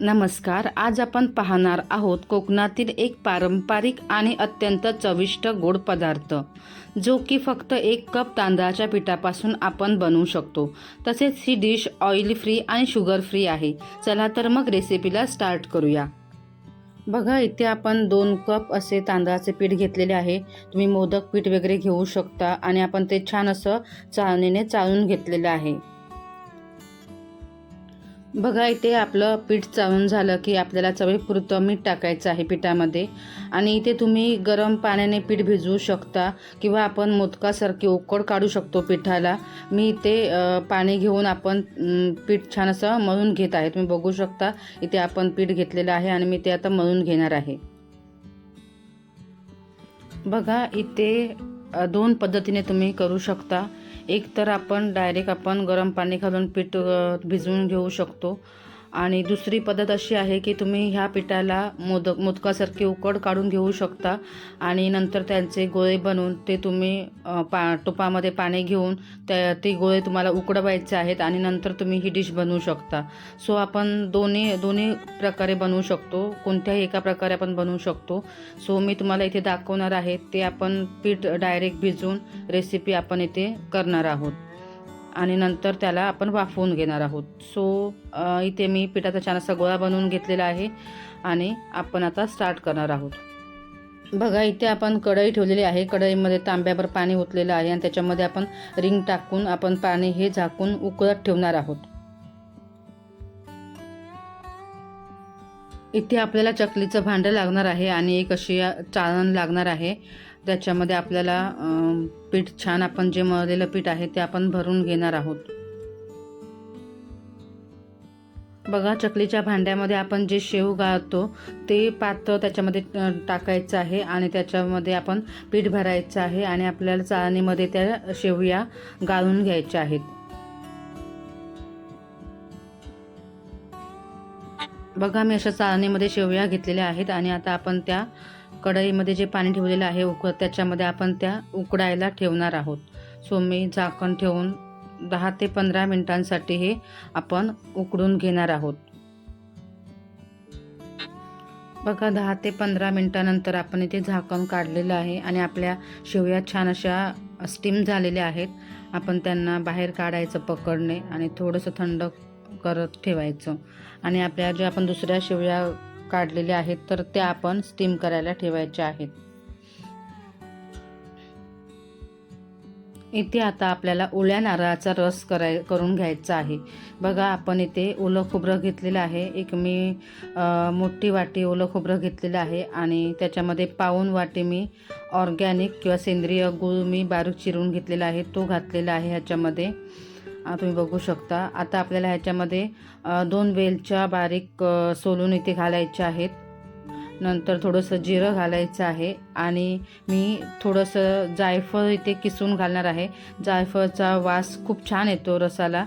नमस्कार आज आपण पाहणार आहोत कोकणातील एक पारंपरिक आणि अत्यंत चविष्ट गोड पदार्थ जो की फक्त एक कप तांदळाच्या पिठापासून आपण बनवू शकतो. तसेच ही डिश ऑइल फ्री आणि शुगर फ्री आहे. चला तर मग रेसिपीला स्टार्ट करूया. बघा इथे आपण दोन कप असे तांदळाचे पीठ घेतलेले आहे. तुम्ही मोदक पीठ वगैरे घेऊ शकता आणि आपण ते छान असं चाळणीने चाळून घेतलेलं आहे. बघा इथे आपलं पीठ चावून झालं की आपल्याला चवीपुरतं मीठ टाकायचं आहे पिठामध्ये. आणि इथे तुम्ही गरम पाण्याने पीठ भिजवू शकता किंवा आपण मोदकासारखी उकड काढू शकतो पिठाला. मी इथे पाणी घेऊन आपण पीठ छान असं मळून घेत आहे. तुम्ही बघू शकता इथे आपण पीठ घेतलेलं आहे आणि मी ते आता मळून घेणार आहे. बघा इथे दोन पद्धतीने तुम्ही करू शकता. एक तर आपण डायरेक्ट आपण गरम पाणी घालून पीठ भिजवून घेऊ शकतो. आणि दुसरी पद्धत अशी आहे की तुम्ही ह्या पिठाला मोदक मोदकासारखी उकड काढून घेऊ शकता. आणि नंतर त्यांचे गोळे बनवून ते तुम्ही पा टोपामध्ये पाणी घेऊन त्या ते गोळे तुम्हाला उकडवायचे आहेत आणि नंतर तुम्ही ही डिश बनवू शकता. सो आपण दोन्ही दोन्ही प्रकारे बनवू शकतो. कोणत्याही एका प्रकारे आपण बनवू शकतो. सो मी तुम्हाला इथे दाखवणार आहे ते आपण पीठ डायरेक्ट भिजवून रेसिपी आपण इथे करणार आहोत. आणि नंतर त्याला आपण वाफवून घेणार आहोत. सो इथे मी पिठाचा छान असा गोळा बनवून घेतलेला आहे आणि आपण आता स्टार्ट करणार आहोत. बघा इथे आपण कढई ठेवलेली आहे. कढईमध्ये तांब्यावर पाणी ओतलेलं आहे आणि त्याच्यामध्ये आपण रिंग टाकून आपण पाणी हे झाकून उकळत ठेवणार आहोत. इथे आपल्याला चकलीचं भांडं लागणार आहे आणि एक अशी चाळण लागणार आहे. त्याच्यामध्ये आपल्याला पीठ छान आपण जे मळलेलं पीठ आहे ते आपण भरून घेणार आहोत. बघा चकलीच्या भांड्यामध्ये आपण जे शेव गाळतो ते पातळ त्याच्यामध्ये टाकायचं आहे आणि त्याच्यामध्ये आपण पीठ भरायचं आहे आणि आपल्याला चाळणीमध्ये त्या शेवया गाळून घ्यायच्या आहेत. बघा मी अशा चाळणीमध्ये शेवया घेतलेल्या आहेत आणि आता आपण त्या कढईमध्ये जे पाणी ठेवलेलं आहे उकळत त्याच्यामध्ये आपण त्या उकडायला ठेवणार आहोत. सो मी झाकण ठेवून दहा ते पंधरा मिनिटांसाठी हे आपण उकडून घेणार आहोत. बघा दहा ते पंधरा मिनटानंतर आपण इथे झाकण काढलेलं आहे आणि आपल्या शेवया छान अशा स्टीम झालेल्या आहेत. आपण त्यांना बाहेर काढायचं पकडणे आणि थोडंसं थंड करत ठेवायचं. आणि आपल्या ज्या आपण दुसऱ्या शेवया काढलेल्या आहेत तर त्या आपण स्टीम करायला ठेवायच्या आहेत. इथे आता आपल्याला ओल्या नारळाचा रस कराय करून घ्यायचा आहे. बघा आपण इथे ओलं खोबरं घेतलेलं आहे. एक मी मोठी वाटी ओलं खोबरं घेतलेलं आहे आणि त्याच्यामध्ये पाऊन वाटी मी ऑर्गॅनिक किंवा सेंद्रिय गूळ मी बारीक चिरून घेतलेला आहे. तो घातलेला आहे ह्याच्यामध्ये. तुम्ही बघू शकता. आता आपल्याला ह्याच्यामध्ये दोन वेलच्या बारीक सोलून इथे घालायच्या आहेत. नंतर थोडंसं जिरं घालायचं आहे आणि मी थोडंसं जायफळ इथे किसून घालणार आहे. जायफळचा वास खूप छान येतो रसाला.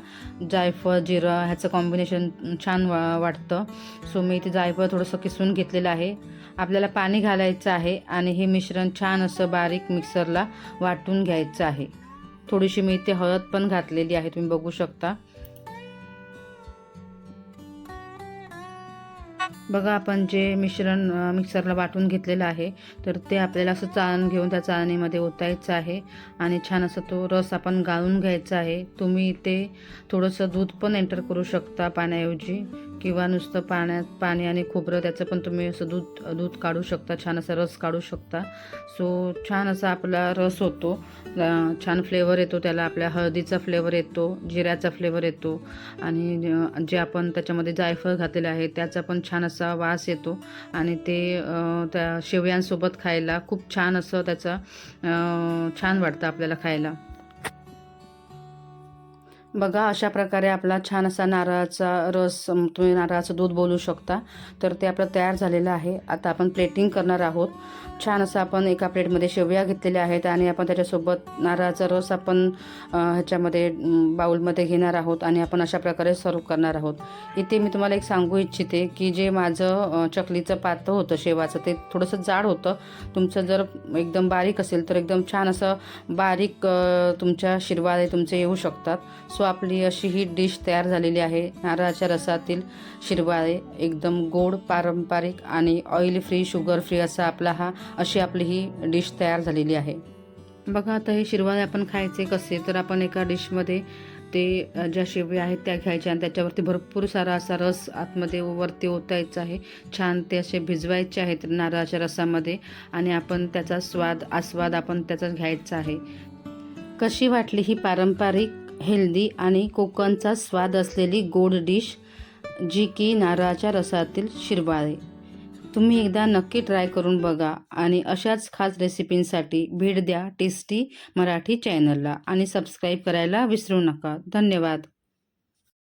जायफळ जिरं ह्याचं कॉम्बिनेशन छान वा वाटतं. सो मी इथे जायफळ थोडंसं किसून घेतलेलं आहे. आपल्याला पाणी घालायचं आहे आणि हे मिश्रण छान असं बारीक मिक्सरला वाटून घ्यायचं आहे. थोडीशी मी इथे हळद पण घातलेली आहे तुम्ही बघू शकता. बघा आपण जे मिश्रण मिक्सरला वाटून घेतलेलं आहे तर ते आपल्याला असं चाळण घेऊन त्या चाळणीमध्ये ओतायचं आहे आणि छान असं तो रस आपण गाळून घ्यायचा आहे. तुम्ही ते थोडंसं दूध पण एंटर करू शकता पाण्याऐवजी किंवा नुसतं पाण्यात पाणी आणि खोबरं त्याचं पण तुम्ही असं दूध दूध काढू शकता छान असा रस काढू शकता. सो छान असा आपला रस होतो. छान फ्लेवर येतो त्याला आपल्या हळदीचा फ्लेवर येतो जिऱ्याचा फ्लेवर येतो आणि जे आपण त्याच्यामध्ये जायफळ घातलेलं आहे त्याचा पण छान असा वास येतो. आणि ते त्या शेवयांसोबत खायला खूप छान असं त्याचा छान वाटतं आपल्याला खायला. बघा अशा प्रकारे आपला छान असा नारळाचा रस तुम्ही नारळाचं दूध बोलू शकता. तर ते आपलं तयार झालेलं आहे. आता आपण प्लेटिंग करणार आहोत. छान असं आपण एका प्लेटमध्ये शेवया घेतलेल्या आहेत आणि आपण त्याच्यासोबत नारळाचा रस आपण ह्याच्यामध्ये बाऊलमध्ये घेणार आहोत आणि आपण अशा प्रकारे सर्व करणार आहोत. इथे मी तुम्हाला एक सांगू इच्छिते की जे माझं चकलीचं पात्र होतं शेवाचं ते थोडंसं जाड होतं. तुमचं जर एकदम बारीक असेल तर एकदम छान असं बारीक तुमच्या शिरवाळे तुमचे येऊ शकतात. सो आपली अशी ही डिश तयार झालेली आहे. नारळाच्या रसातील शिरवाळे एकदम गोड पारंपरिक आणि ऑइल फ्री शुगर फ्री असा आपला हा अशी आपली ही डिश तयार झालेली आहे. बघा आता हे शिरवाळे आपण खायचे कसे? तर आपण एका डिशमध्ये ते ज्या शेवया आहेत त्या घ्यायच्या आणि त्याच्यावरती भरपूर सारा असा रस आतमध्ये वरती ओतायचा आहे. छान ते असे भिजवायचे आहेत नारळाच्या रसामध्ये आणि आपण त्याचा स्वाद आस्वाद आपण त्याचा घ्यायचा आहे. कशी वाटली ही पारंपरिक हेल्दी आणि कोकणचा स्वाद असलेली गोड डिश जी की नारळाच्या रसातील शिरवाळे तुम्ही एकदा नक्की ट्राय करून बघा आणि अशाच खास रेसिपींसाठी भेट द्या टेस्टी मराठी चॅनलला आणि सबस्क्राईब करायला विसरू नका. धन्यवाद.